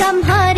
ಸಂಹಾರ